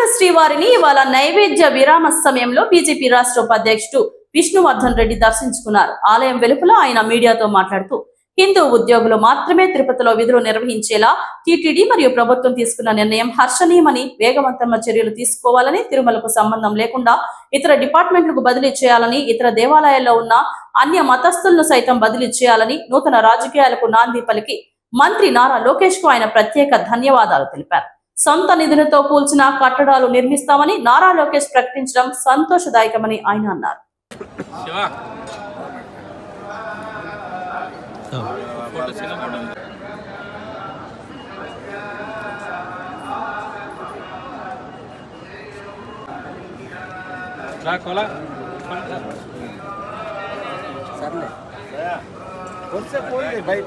తిరుమల శ్రీవారిని ఇవాళ నైవేద్య విరామ సమయంలో బీజేపీ రాష్ట్ర ఉపాధ్యక్షుడు విష్ణువర్ధన్ రెడ్డి దర్శించుకున్నారు. ఆలయం వెలుపల ఆయన మీడియాతో మాట్లాడుతూ హిందూ ఉద్యోగులు మాత్రమే తిరుపతిలో విధులు నిర్వహించేలా టీటీడీ మరియు ప్రభుత్వం తీసుకున్న నిర్ణయం హర్షణీయమని వేగవంతమైన చర్యలు తీసుకోవాలని తిరుమలకు సంబంధం లేకుండా ఇతర డిపార్ట్మెంట్లకు బదిలీ చేయాలని ఇతర దేవాలయాల్లో ఉన్న అన్య మతస్థులను సైతం బదిలీ చేయాలని నూతన రాజకీయాలకు నాంది పలికి మంత్రి నారా లోకేష్కు ఆయన ప్రత్యేక ధన్యవాదాలు తెలిపారు. సొంత నిధులతో కూల్చిన కట్టడాలు నిర్మిస్తామని నారా లోకేష్ ప్రకటించడం సంతోషదాయకమని ఆయన అన్నారు. సర్లే. బయట.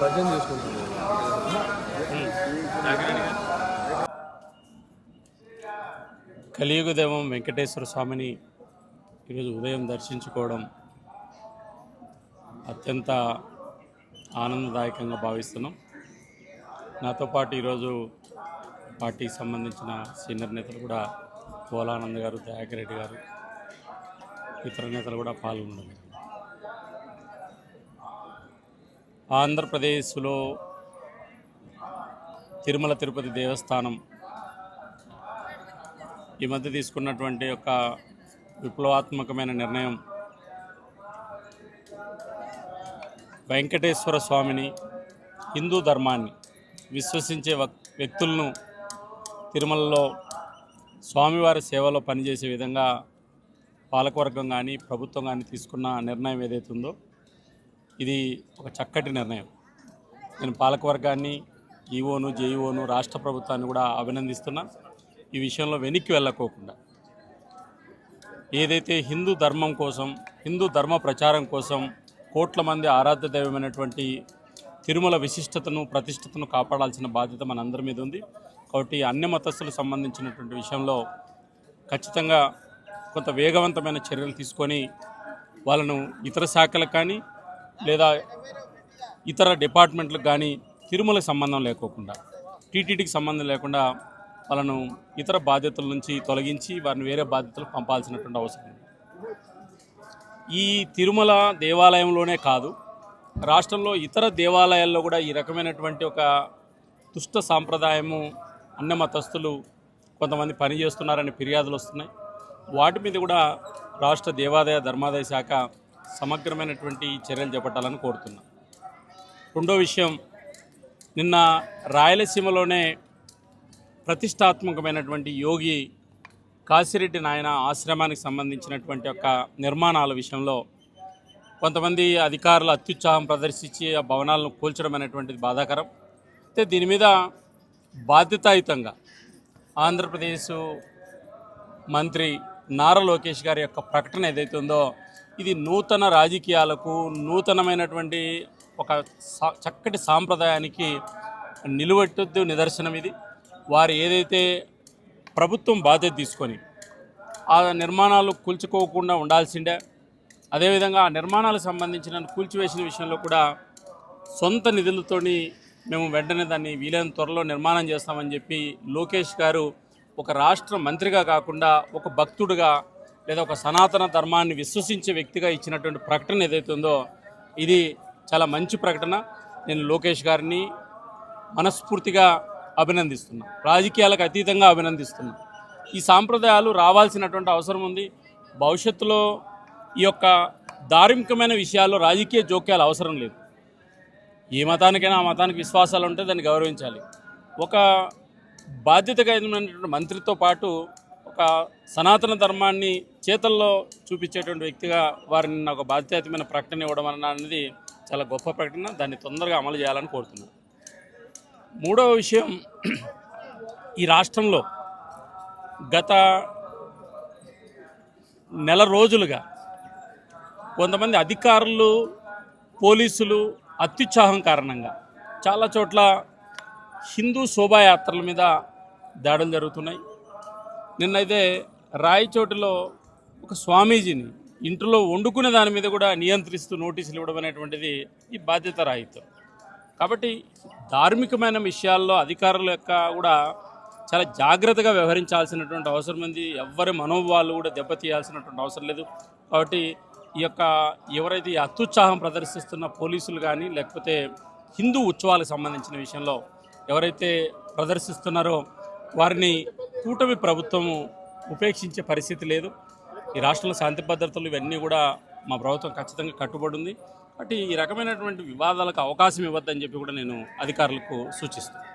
భజన చేసుకుంటున్నారు కలియుగదేవం వెంకటేశ్వర స్వామిని ఈరోజు ఉదయం దర్శించుకోవడం అత్యంత ఆనందదాయకంగా భావిస్తున్నాం. నాతో పాటు ఈరోజు పార్టీకి సంబంధించిన సీనియర్ నేతలు కూడా పోలానంద్ గారు దయాకర్ రెడ్డి గారు ఇతర నేతలు కూడా పాల్గొన్నారు ఆంధ్రప్రదేశ్లో తిరుమల తిరుపతి దేవస్థానం ఈ మధ్య తీసుకున్నటువంటి ఒక విప్లవాత్మకమైన నిర్ణయం వెంకటేశ్వర స్వామిని హిందూ ధర్మాన్ని విశ్వసించే వక్- వ్యక్తులను తిరుమలలో స్వామివారి సేవలో పనిచేసే విధంగా పాలకవర్గం కానీ ప్రభుత్వం కానీ తీసుకున్న నిర్ణయం ఏదైతే ఉందో ఇది ఒక చక్కటి నిర్ణయం. నేను పాలకవర్గాన్ని ఈఓను జేఈఓను రాష్ట్ర ప్రభుత్వాన్ని కూడా అభినందిస్తున్నా. ఈ విషయంలో వెనక్కి వెళ్ళకోకుండా. ఏదైతే హిందూ ధర్మం కోసం హిందూ ధర్మ ప్రచారం కోసం కోట్ల మంది ఆరాధ్య దైవమైనటువంటి తిరుమల విశిష్టతను ప్రతిష్టతను కాపాడాల్సిన బాధ్యత మనందరి మీద ఉంది. కాబట్టి అన్ని మతస్థులకు సంబంధించినటువంటి విషయంలో ఖచ్చితంగా కొంత వేగవంతమైన చర్యలు తీసుకొని వాళ్ళను ఇతర శాఖలకు కానీ లేదా ఇతర డిపార్ట్మెంట్లకు కానీ తిరుమలకు సంబంధం లేకోకుండా టీటీడీకి సంబంధం లేకుండా వాళ్ళను ఇతర బాధ్యతల నుంచి తొలగించి వారిని వేరే బాధ్యతలకు పంపాల్సినటువంటి అవసరం ఈ తిరుమల దేవాలయంలోనే కాదు రాష్ట్రంలో ఇతర దేవాలయాల్లో కూడా ఈ రకమైనటువంటి ఒక దుష్ట సాంప్రదాయము అన్న మతస్థులు కొంతమంది పనిచేస్తున్నారని ఫిర్యాదులు వస్తున్నాయి. వాటి మీద కూడా రాష్ట్ర దేవాదాయ ధర్మాదాయ శాఖ సమగ్రమైనటువంటి చర్యలు చేపట్టాలని కోరుతున్నా. రెండో విషయం నిన్న రాయలసీమలోనే ప్రతిష్టాత్మకమైనటువంటి యోగి కాశిరెడ్డి నాయన ఆశ్రమానికి సంబంధించినటువంటి యొక్క నిర్మాణాల విషయంలో కొంతమంది అధికారులు అత్యుత్సాహం ప్రదర్శించి ఆ భవనాలను కూల్చడం అనేటువంటిది బాధాకరం. అయితే దీని మీద బాధ్యతాయుతంగా ఆంధ్రప్రదేశ్ మంత్రి నారా లోకేష్ గారి యొక్క ప్రకటన ఏదైతే ఉందో ఇది నూతన రాజకీయాలకు నూతనమైనటువంటి ఒక సా- చక్కటి సాంప్రదాయానికి నిలువెట్టుద్దు నిదర్శనం ఇది. వారు ఏదైతే ప్రభుత్వం బాధ్యత తీసుకొని ఆ నిర్మాణాలు కూల్చుకోకుండా ఉండాల్సిందే. అదేవిధంగా ఆ నిర్మాణాలకు సంబంధించిన కూల్చివేసిన విషయంలో కూడా సొంత నిధులతోని మేము వెంటనే దాన్ని వీలైన త్వరలో నిర్మాణం చేస్తామని చెప్పి లోకేష్ గారు ఒక రాష్ట్ర మంత్రిగా కాకుండా ఒక భక్తుడుగా లేదా ఒక సనాతన ధర్మాన్ని విశ్వసించే వ్యక్తిగా ఇచ్చినటువంటి ప్రకటన ఏదైతే ఉందో ఇది చాలా మంచి ప్రకటన. నేను లోకేష్ గారిని మనస్ఫూర్తిగా అభినందిస్తున్నా. రాజకీయాలకు అతీతంగా అభినందిస్తున్నా. ఈ సాంప్రదాయాలు రావాల్సినటువంటి అవసరం ఉంది. భవిష్యత్తులో ఈ యొక్క ధార్మికమైన విషయాల్లో రాజకీయ జోక్యాలు అవసరం లేదు. ఏ మతానికైనా ఆ మతానికి విశ్వాసాలు ఉంటే దాన్ని గౌరవించాలి. ఒక బాధ్యత కలిగినటువంటి మంత్రితో పాటు ఒక సనాతన ధర్మాన్ని చేతల్లో చూపించేటువంటి వ్యక్తిగా వారిని నాకు ఒక బాధ్యతమైన ప్రకటన ఇవ్వడం అన్న అనేది చాలా గొప్ప ప్రకటన. దాన్ని తొందరగా అమలు చేయాలని కోరుతున్నాను. మూడవ విషయం ఈ రాష్ట్రంలో గత నెల రోజులుగా కొంతమంది అధికారులు పోలీసులు అత్యుత్సాహం కారణంగా చాలా చోట్ల హిందూ శోభాయాత్రల మీద దాడులు జరుగుతున్నాయి. నిన్నైతే రాయచోటులో ఒక స్వామీజీని ఇంట్లో వండుకునే దాని మీద కూడా నియంత్రిస్తూ నోటీసులు ఇవ్వడం అనేటువంటిది ఈ బాధ్యత రాహిత్యం. కాబట్టి ధార్మికమైన విషయాల్లో అధికారుల యొక్క కూడా చాలా జాగ్రత్తగా వ్యవహరించాల్సినటువంటి అవసరం ఉంది. ఎవరి మనోభావాలు కూడా దెబ్బతీయాల్సినటువంటి అవసరం లేదు. కాబట్టి ఈ యొక్క ఎవరైతే ఈ అత్యుత్సాహం ప్రదర్శిస్తున్న పోలీసులు కానీ లేకపోతే హిందూ ఉత్సవాలకు సంబంధించిన విషయంలో ఎవరైతే ప్రదర్శిస్తున్నారో వారిని కూటమి ప్రభుత్వము ఉపేక్షించే పరిస్థితి లేదు. ఈ రాష్ట్రంలో శాంతి భద్రతలు ఇవన్నీ కూడా మా ప్రభుత్వం ఖచ్చితంగా కట్టుబడి ఉంది. కాబట్టి ఈ రకమైనటువంటి వివాదాలకు అవకాశం ఇవ్వద్దని చెప్పి కూడా నేను అధికారులకు సూచిస్తాను